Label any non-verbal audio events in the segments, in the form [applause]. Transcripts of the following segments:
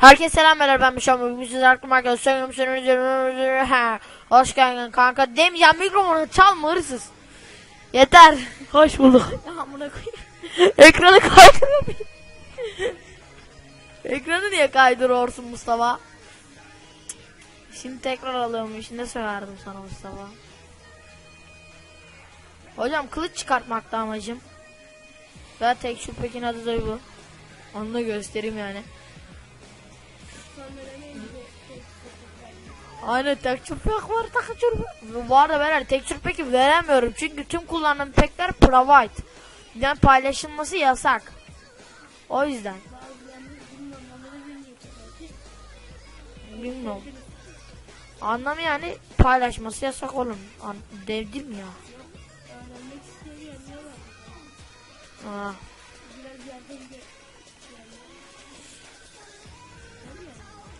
Herkese selamlar ben Mişam bugün sizler hakkında arkadaşlar ha hoş geldin kanka. Demeyeceğim mikrofonu çalma hırsız yeter. Hoş bulduk. Amına koyayım. Ekranı kaydırıyor ekranı niye kaydırıyorsun Mustafa? Şimdi tekrar alıyormuş ne söylerdim sana Mustafa hocam kılıç çıkartmakta amacım ve tek şu pekin adı da bu onu da göstereyim yani Aynen tekstür pek var tekstür Bu arada ben tekstür peki veremiyorum çünkü tüm kullandığım pekler private. Yani paylaşılması yasak. O yüzden. Bilmiyorum. Anlamı yani paylaşması yasak oğlum. An devdim ya. Aa.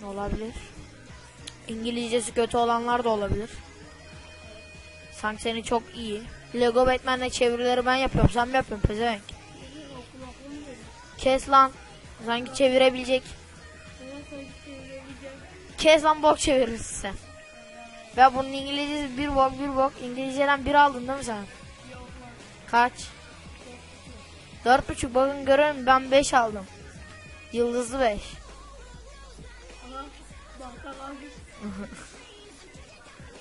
Olabilir. İngilizcesi kötü olanlar da olabilir. Sanki seni çok iyi. Lego Batman'le çevirileri ben yapıyorum. Sen mi yapıyorsun pezevenk? Kes lan. Sanki çevirebilecek. Kes lan bok çevirirsin sen. Ve bunun İngilizcesi bir bok bir bok. İngilizceden bir aldın değil mi sen? Kaç? Dört buçuk bakın görün ben beş aldım. Yıldızlı beş. [laughs]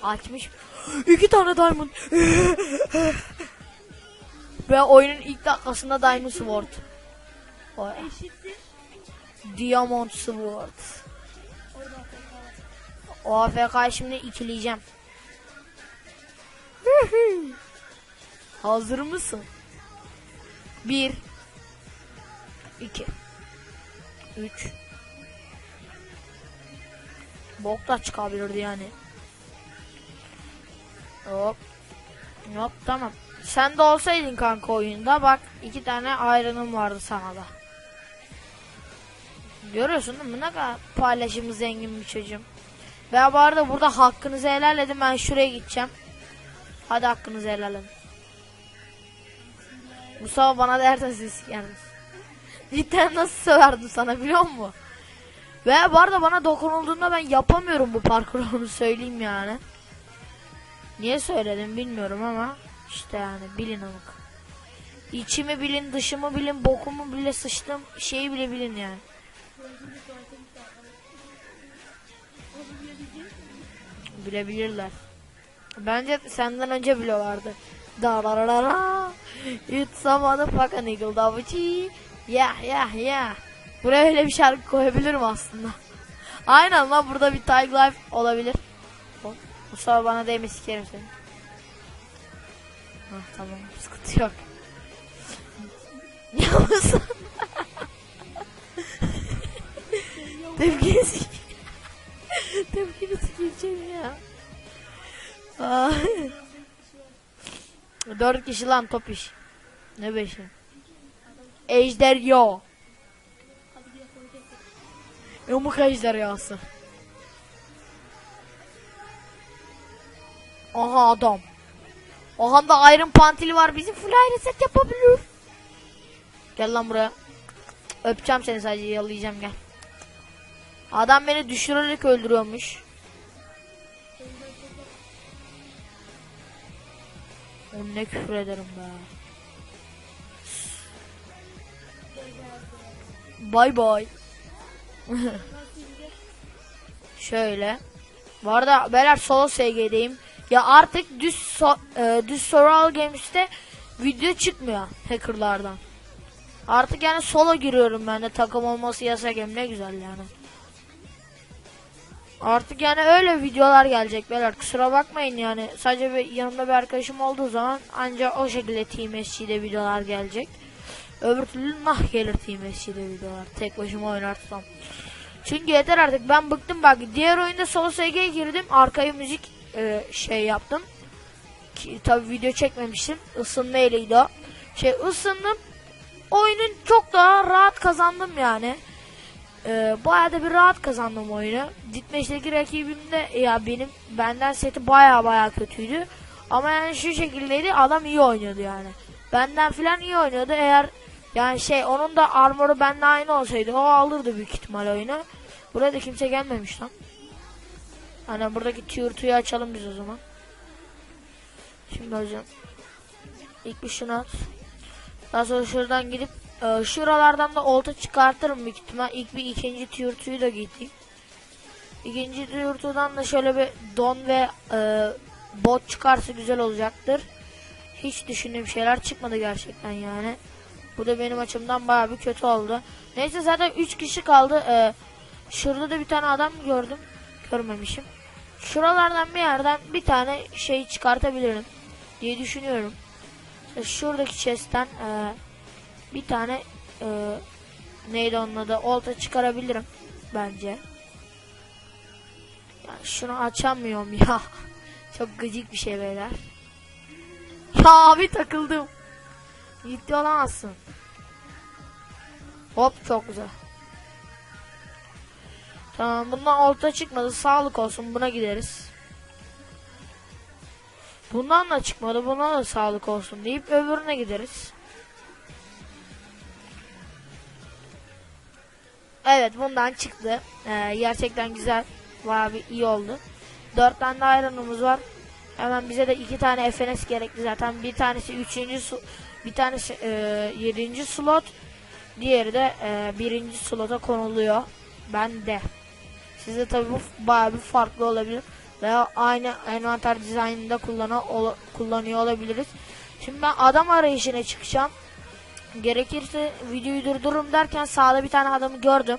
Açmış. İki tane diamond. [laughs] Ve oyunun ilk dakikasında diamond sword. Diamond sword. O AFK'yı şimdi ikileyeceğim. [laughs] Hazır mısın? Bir. iki, Üç. Bok da çıkabilirdi yani. Hop. Hop tamam. Sen de olsaydın kanka oyunda bak iki tane ayrınım vardı sana da. Görüyorsun değil mi ne kadar paylaşımı zengin bir çocuğum. Ve bu arada burada hakkınızı helal edin ben şuraya gideceğim. Hadi hakkınızı helal edin. Mustafa bana dersen siz yani. Cidden nasıl söverdim sana biliyor musun? Ve bu arada bana dokunulduğunda ben yapamıyorum bu parkuru [laughs] onu söyleyeyim yani. Niye söyledim bilmiyorum ama işte yani bilin amık. İçimi bilin, dışımı bilin, bokumu bile sıçtım şeyi bile bilin yani. Bilebilirler. Bence senden önce biliyorlardı. Dararara. It's some motherfucking eagle davuçi. Yeah yeah yeah. Buraya öyle bir şarkı koyabilirim aslında. [laughs] Aynen lan burada bir Tag Life olabilir. Mustafa bana değme sikerim seni. Ah tamam sıkıntı yok. [laughs] ya Mustafa. [laughs] Tepkini sik. Tepkini sikeceğim ya. Ah. Dört kişi lan top iş. Ne beşi? Ejder yo. Yumruk ejderhası. Aha adam. Aha da Iron Pantili var. Bizim full Iron set yapabilir. Gel lan buraya. Öpeceğim seni sadece yalayacağım gel. Adam beni düşürerek öldürüyormuş. Onu ne küfür ederim be. Bay bay. [laughs] Şöyle. Bu arada beyler solo SG'deyim. Ya artık düz so e, düz Survival Games'te video çıkmıyor hackerlardan. Artık yani solo giriyorum ben de takım olması yasak hem ne güzel yani. Artık yani öyle videolar gelecek beyler kusura bakmayın yani sadece bir, yanımda bir arkadaşım olduğu zaman ancak o şekilde Team SC'de videolar gelecek. Öbür türlü nah gelir Team SC'de videolar tek başıma oynarsam. Çünkü yeter artık ben bıktım bak diğer oyunda solo SG'ye girdim arkaya müzik e, şey yaptım. Ki, tabi video çekmemiştim ısınma eleydi o. Şey ısındım oyunun çok daha rahat kazandım yani. Ee, bayağı da bir rahat kazandım oyunu. Ditmeş'teki rakibim de ya benim benden seti bayağı bayağı kötüydü. Ama yani şu şekildeydi adam iyi oynuyordu yani. Benden filan iyi oynuyordu eğer yani şey onun da armoru benimle aynı olsaydı o alırdı büyük ihtimal oyunu. Buraya da kimse gelmemiş lan. Hani buradaki tier 2'yu açalım biz o zaman. Şimdi hocam. İlk bir şunu at. Daha sonra şuradan gidip e, şuralardan da olta çıkartırım büyük ihtimal. İlk bir ikinci tier 2'yu da giyeyim. İkinci tier 2'dan da şöyle bir don ve e, bot çıkarsa güzel olacaktır. Hiç düşündüğüm şeyler çıkmadı gerçekten yani. Bu da benim açımdan baya bir kötü oldu. Neyse zaten 3 kişi kaldı. Ee, şurada da bir tane adam gördüm. Görmemişim. Şuralardan bir yerden bir tane şey çıkartabilirim diye düşünüyorum. Şuradaki chest'ten e, bir tane e, neydi onun adı olta çıkarabilirim bence. Yani şunu açamıyorum ya. [laughs] Çok gıcık bir şey beyler. Ya abi takıldım. Ciddi olamazsın. Hop çok güzel. Tamam bundan olta çıkmadı. Sağlık olsun buna gideriz. Bundan da çıkmadı. Buna da sağlık olsun deyip öbürüne gideriz. Evet bundan çıktı. Ee, gerçekten güzel. Bayağı bir iyi oldu. Dört tane de iron'umuz var. Hemen bize de iki tane FNS gerekli zaten. Bir tanesi üçüncü su, bir tanesi e, yedinci slot. Diğeri de e, birinci slota konuluyor. Ben de. Size tabii bu bayağı bir farklı olabilir. Veya aynı envanter dizaynında kullanıyor olabiliriz. Şimdi ben adam arayışına çıkacağım. Gerekirse videoyu durdururum derken sağda bir tane adamı gördüm.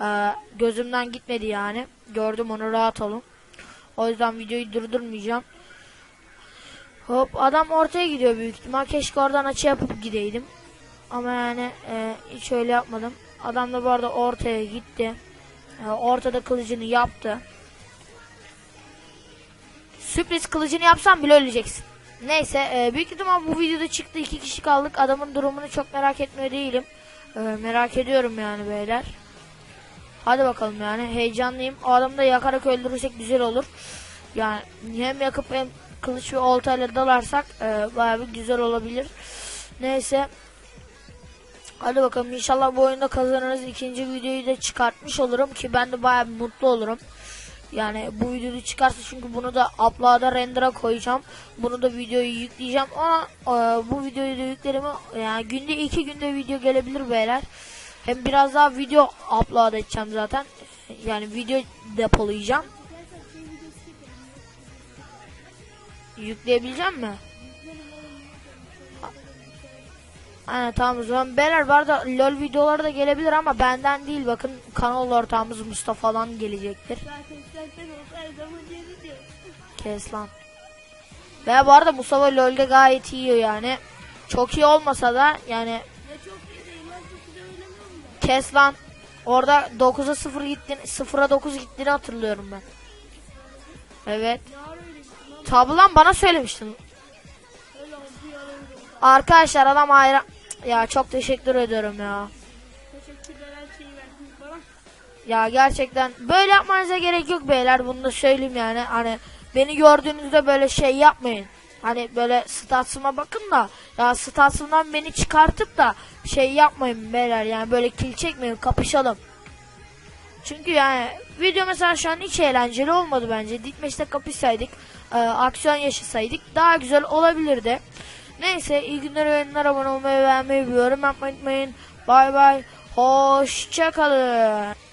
Ee, gözümden gitmedi yani. Gördüm onu rahat olun. O yüzden videoyu durdurmayacağım. Hop adam ortaya gidiyor büyük ihtimal. Keşke oradan açı yapıp gideydim. Ama yani e, hiç öyle yapmadım. Adam da bu arada ortaya gitti. E, ortada kılıcını yaptı. Sürpriz kılıcını yapsam bile öleceksin. Neyse e, büyük ihtimal bu videoda çıktı. iki kişi kaldık. Adamın durumunu çok merak etmiyor değilim. E, merak ediyorum yani beyler. Hadi bakalım yani heyecanlıyım. O adamı da yakarak öldürürsek güzel olur. Yani hem yakıp hem kılıç ve oltayla dalarsak e, bayağı bir güzel olabilir. Neyse. Hadi bakalım inşallah bu oyunda kazanırız. İkinci videoyu da çıkartmış olurum ki ben de bayağı mutlu olurum. Yani bu videoyu çıkarsa çünkü bunu da upload'a render'a koyacağım. Bunu da videoyu yükleyeceğim ama e, bu videoyu da yüklerim. Yani günde iki günde video gelebilir beyler. Hem biraz daha video upload edeceğim zaten. Yani video depolayacağım. Yükleyebileceğim mi? Aynen tamam o zaman. Beyler bu arada LOL videoları da gelebilir ama benden değil. Bakın kanal ortağımız Mustafa falan gelecektir. Kes lan. Ve bu arada Mustafa LoL'de gayet iyi yani. Çok iyi olmasa da yani kes lan. Orada 9'a 0 gittin, 0'a 9 gittiğini hatırlıyorum ben. Evet. Ne ara öyle gittin lan? Tabi lan bana söylemiştin. Arkadaşlar adam hayran. Ya çok teşekkür ediyorum ya. Teşekkürler her şeyi verdiniz bana. Ya gerçekten böyle yapmanıza gerek yok beyler bunu da söyleyeyim yani hani beni gördüğünüzde böyle şey yapmayın. Hani böyle statsıma bakın da ya statsımdan beni çıkartıp da şey yapmayın beyler yani böyle kil çekmeyin kapışalım. Çünkü yani video mesela şu an hiç eğlenceli olmadı bence. Ditmeş'te kapışsaydık, e, aksiyon yaşasaydık daha güzel olabilirdi. Neyse iyi günler oyunlar abone olmayı ve beğenmeyi bir yorum yapmayı unutmayın. Bay bay. Hoşçakalın.